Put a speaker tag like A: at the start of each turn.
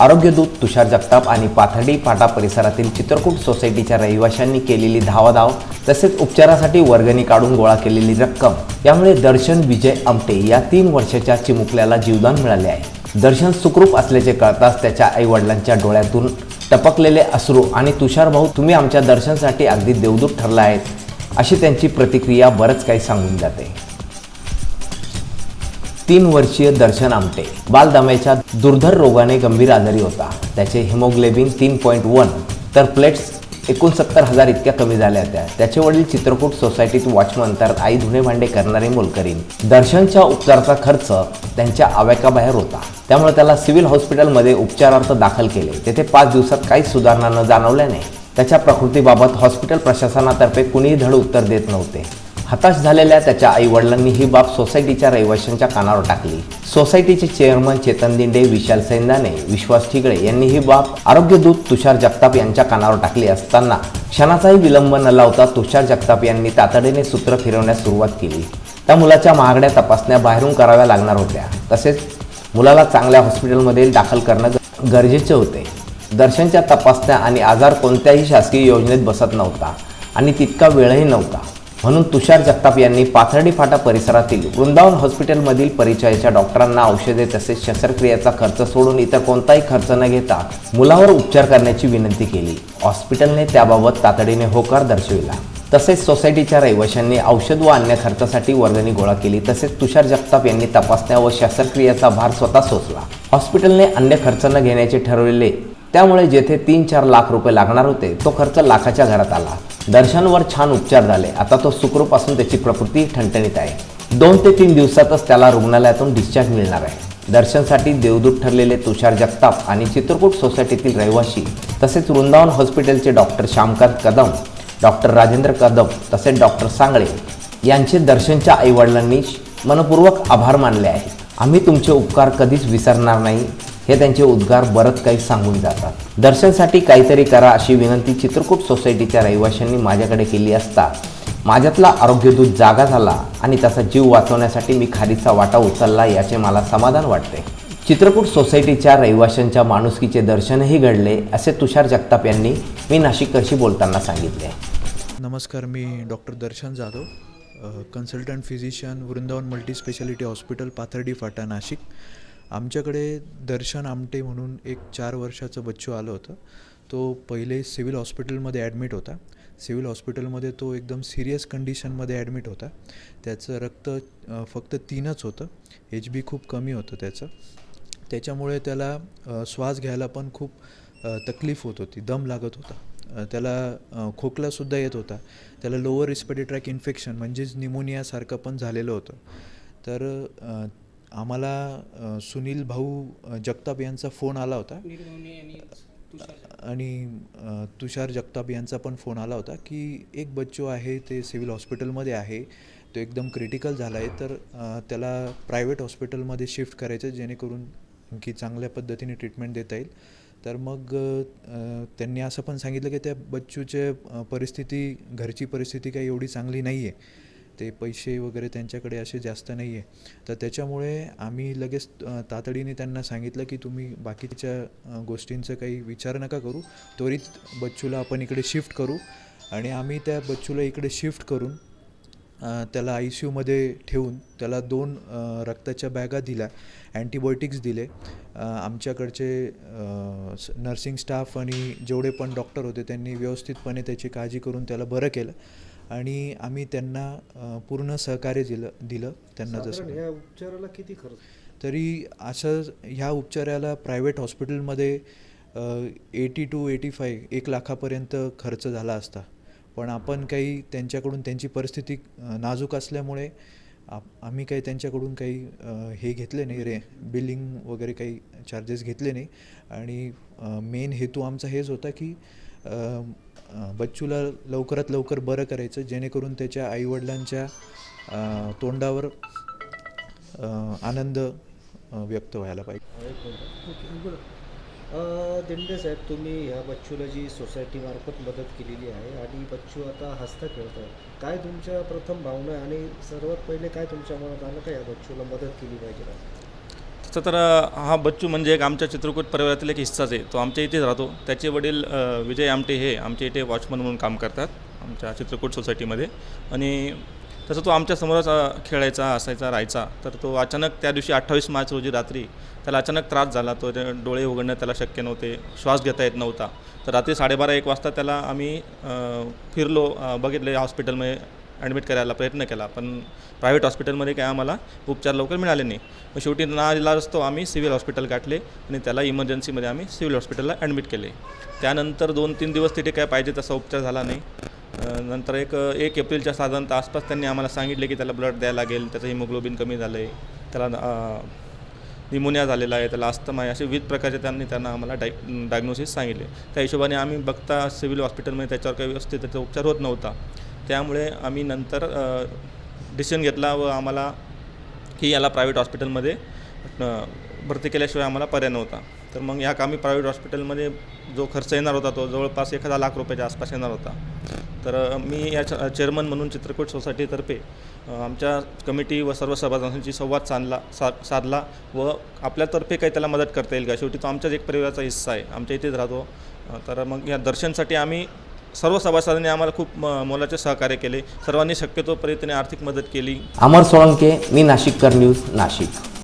A: आरोग्यदूत तुषार जगताप आणि पाथर्डी फाटा परिसरातील चित्रकूट सोसायटीच्या रहिवाशांनी केलेली धावाधाव तसेच उपचारासाठी वर्गणी काढून गोळा केलेली रक्कम यामुळे दर्शन विजय आमटे या तीन वर्षाच्या चिमुकल्याला जीवदान मिळाले आहे. दर्शन सुखरूप असल्याचे कळताच त्याच्या आईवडिलांच्या डोळ्यातून टपकलेले अश्रू आणि तुषार भाऊ तुम्ही आमच्या दर्शनसाठी अगदी देवदूत ठरला आहेत अशी त्यांची प्रतिक्रिया बरंच काही सांगून जाते. तीन वर्षीय दर्शन आमटे बालदम्याच्या दुर्धर रोगाने गंभीर आजारी होता. त्याचे हिमोग्लोबिन तीन पॉईंट वन तर प्लेट्स एकोणसत्तर हजार इतक्या कमी झाल्या होत्या. त्याचे वडील चित्रकूट सोसायटीत वॉचमन तर आई धुणे भांडे करणारे मोलकरीन. दर्शनच्या उपचाराचा खर्च त्यांच्या आव्याकाबाहेर होता. त्यामुळे त्याला सिव्हिल हॉस्पिटलमध्ये उपचारार्थ दाखल केले. तेथे पाच दिवसात काहीच सुधारणा न जाणवल्याने त्याच्या प्रकृतीबाबत हॉस्पिटल प्रशासनातर्फे कुणीही धड उत्तर देत नव्हते. हताश झालेल्या त्याच्या आई वडिलांनी ही बाब सोसायटीच्या रहिवाशांच्या कानावर टाकली. सोसायटीचे चेअरमन चेतन दिंडे विशाल सैंदाने विश्वास ठिकळे यांनी ही बाब आरोग्यदूत तुषार जगताप यांच्या कानावर टाकली असताना क्षणाचाही विलंब न लावता तुषार जगताप यांनी तातडीने सूत्र फिरवण्यास सुरुवात केली. त्या मुलाच्या महागड्या तपासण्या बाहेरून कराव्या लागणार होत्या. तसेच मुलाला चांगल्या हॉस्पिटलमध्ये दाखल करणं गरजेचे होते. दर्शनच्या तपासण्या आणि आजार कोणत्याही शासकीय योजनेत बसत नव्हता आणि तितका वेळही नव्हता. म्हणून तुषार जगताप यांनी पाथर्डी फाटा परिसरातील वृंदावन हॉस्पिटलमधील परिचयाच्या डॉक्टरांना औषधे तसेच शस्त्रक्रियेचा खर्च सोडून इतर कोणताही खर्च न घेता मुलावर उपचार करण्याची विनंती केली. हॉस्पिटलने त्याबाबत तातडीने होकार दर्शविला. तसेच सोसायटीच्या रहिवाशांनी औषध व अन्य खर्चासाठी वर्गणी गोळा केली. तसेच तुषार जगताप यांनी तपासण्या व शस्त्रक्रियेचा भार स्वतः सोसला. हॉस्पिटलने अन्य खर्च न घेण्याचे ठरविले त्यामुळे जेथे तीन चार लाख रुपये लागणार होते तो खर्च लाखाच्या घरात आला. दर्शनवर छान उपचार झाले. आता तो सुखरूप असून त्याची प्रकृती ठणठणीत आहे. दोन ते तीन दिवसातच त्याला रुग्णालयातून डिस्चार्ज मिळणार आहे. दर्शनसाठी देवदूत ठरलेले तुषार जगताप आणि चित्रकूट सोसायटीतील रहिवाशी तसेच वृंदावन हॉस्पिटलचे डॉक्टर श्यामकांत कदम डॉक्टर राजेंद्र कदम तसेच डॉक्टर सांगळे यांचे दर्शनच्या आईवडिलांनी मनपूर्वक आभार मानले आहेत. आम्ही तुमचे उपकार कधीच विसरणार नाही. हे त्यांचे उद्गार बरंच काही सांगून जातात. दर्शनसाठी काहीतरी करा अशी विनंती चित्रकूट सोसायटीच्या रहिवाशांनी माझ्याकडे केली असता. माझ्यातला आरोग्यदूत जागा झाला आणि त्याचा जीव वाचवण्यासाठी मी खारीचा वाटा उचलला याचे मला समाधान वाटते. चित्रकूट सोसायटीच्या रहिवाशांच्या माणुसकीचे दर्शनही घडले असे तुषार जगताप यांनी मी नाशिककरशी बोलताना सांगितले.
B: नमस्कार मी doctor Darshan Jadhav consultant physician Vrindavan multi speciality hospital Pathardi Phata Nashik. आमच्याकडे दर्शन आमटे म्हणून एक चार वर्षाचं बच्चू आलं होतं. तो पहिले सिव्हिल हॉस्पिटलमध्ये ॲडमिट होता. सिव्हिल हॉस्पिटलमध्ये तो एकदम सिरियस कंडिशनमध्ये ॲडमिट होता. त्याचं रक्त फक्त तीनच होतं. एच बी खूप कमी होतं त्याचं. त्याच्यामुळे त्याला श्वास घ्यायला पण खूप तकलीफ होत होती. दम लागत होता. त्याला खोकलासुद्धा येत होता. त्याला लोअर रिस्पिरेटरी ट्रॅक इन्फेक्शन म्हणजेच निमोनियासारखं पण झालेलं होतं. तर आम्हाला सुनील भाऊ जगताप यांचा फोन आला होता. आणि तुषार. जगताप यांचा पण फोन आला होता की एक बच्चू आहे ते सिव्हिल हॉस्पिटलमध्ये आहे. तो एकदम क्रिटिकल झाला आहे तर त्याला प्रायव्हेट हॉस्पिटलमध्ये शिफ्ट करायचं जेणेकरून की चांगल्या पद्धतीने ट्रीटमेंट देता येईल. तर मग त्यांनी असं पण सांगितलं की त्या बच्चूचे परिस्थिती घरची परिस्थिती काही एवढी चांगली नाही आहे ते पैसे वगैरे त्यांच्याकडे असे जास्त नाही आहे तर त्याच्यामुळे आम्ही लगेच तातडीने त्यांना सांगितलं की तुम्ही बाकीच्या गोष्टींचं काही विचार नका करू. त्वरित बच्चूला आपण इकडे शिफ्ट करू. आणि आम्ही त्या बच्चूला इकडे शिफ्ट करून त्याला आय सी यूमध्ये ठेवून त्याला दोन रक्ताच्या बॅगा दिल्या अँटीबायोटिक्स दिले. आमच्याकडचे नर्सिंग स्टाफ आणि जेवढे पण डॉक्टर होते त्यांनी व्यवस्थितपणे त्याची काळजी करून त्याला बरं केलं. आणि आम्ही त्यांना पूर्ण सहकार्य दिलं दिलं त्यांना जसं.
C: साधारण या उपचाराला किती खर्च?
B: तरी असं ह्या उपचाराला प्रायव्हेट हॉस्पिटलमध्ये एटी टू एटी फाय एक लाखापर्यंत खर्च झाला असता. पण आपण काही त्यांच्याकडून त्यांची परिस्थिती नाजूक असल्यामुळे आप आम्ही काही त्यांच्याकडून काही हे घेतले नाही रे बिलिंग वगैरे काही चार्जेस घेतले नाही. आणि मेन हेतू आमचा हेच होता की बच्चूला लवकरात लवकर बरं करायचं जेणेकरून त्याच्या आईवडिलांच्या तोंडावर आनंद व्यक्त व्हायला पाहिजे.
C: दिंडे साहेब तुम्ही ह्या बच्चूला जी सोसायटीमार्फत मदत केलेली आहे आणि बच्चू आता हसता खेळत आहे काय तुमच्या प्रथम भावना आहे आणि सर्वात पहिले काय तुमच्या मनात आलं का या बच्चूला मदत केली पाहिजे?
D: तसं तर हा बच्चू म्हणजे एक आमच्या चित्रकूट परिवारातील एक हिस्साच आहे. तो आमच्या इथेच राहतो. त्याचे वडील विजय आमटे हे आमच्या इथे वॉचमन म्हणून काम करतात आमच्या चित्रकूट सोसायटीमध्ये. आणि तसं तो आमच्यासमोरच खेळायचा असायचा राहायचा. तर तो अचानक त्या दिवशी अठ्ठावीस मार्च रोजी रात्री त्याला अचानक त्रास झाला. तो डोळे उघडणं त्याला शक्य नव्हते. श्वास घेता येत नव्हता. तर रात्री साडेबारा एक वाजता त्याला आम्ही फिरलो बघितले हॉस्पिटलमध्ये. ॲडमिट करायला प्रयत्न केला. पण प्रायव्हेट हॉस्पिटलमध्ये काय आम्हाला उपचार लवकर मिळाले नाही. मग शेवटी ना इलाज असतो आम्ही सिव्हिल हॉस्पिटल गाठले आणि त्याला इमर्जन्सीमध्ये आम्ही सिव्हिल हॉस्पिटलला ॲडमिट केले. त्यानंतर दोन तीन दिवस तिथे काय पाहिजे तसा उपचार झाला नाही. नंतर एक एक एप्रिलच्या साधारणतः आसपास त्यांनी आम्हाला सांगितले की त्याला ब्लड द्यायला लागेल त्याचं हिमोग्लोबिन कमी झालं आहे त्याला निमोनिया झालेला आहे त्याला अस्थमा आहे असे विविध प्रकारचे त्यांनी त्यांना आम्हाला डाय डायग्नोसिस सांगितले. त्या हिशोबाने आम्ही बघता सिव्हिल हॉस्पिटलमध्ये त्याच्यावर काही व्यवस्थित त्याचा उपचार होत नव्हता. त्यामुळे आम्ही नंतर डिसिजन घेतला व आम्हाला की याला प्रायव्हेट हॉस्पिटलमध्ये भरती केल्याशिवाय आम्हाला पर्याय नव्हता. तर मग या कामी प्रायव्हेट हॉस्पिटलमध्ये जो खर्च येणार होता तो जवळपास एखादा लाख रुपयाच्या आसपास येणार होता. तर मी या चेअरमन म्हणून चित्रकूट सोसायटीतर्फे आमच्या कमिटी व सर्व सभासदांशी संवाद साधला सा साधला व आपल्यातर्फे काही त्याला मदत करता येईल का? शेवटी तो आमच्याच एक परिवाराचा हिस्सा आहे. आमच्या इथेच राहतो. तर मग या दर्शनसाठी आम्ही सर्व सभासदांनी आम्हाला खूप म- मोलाचे सहकार्य केले. सर्वांनी शक्यतो परीतीने आर्थिक मदत केली.
A: अमर सोळंके मी नाशिककर न्यूज नाशिक.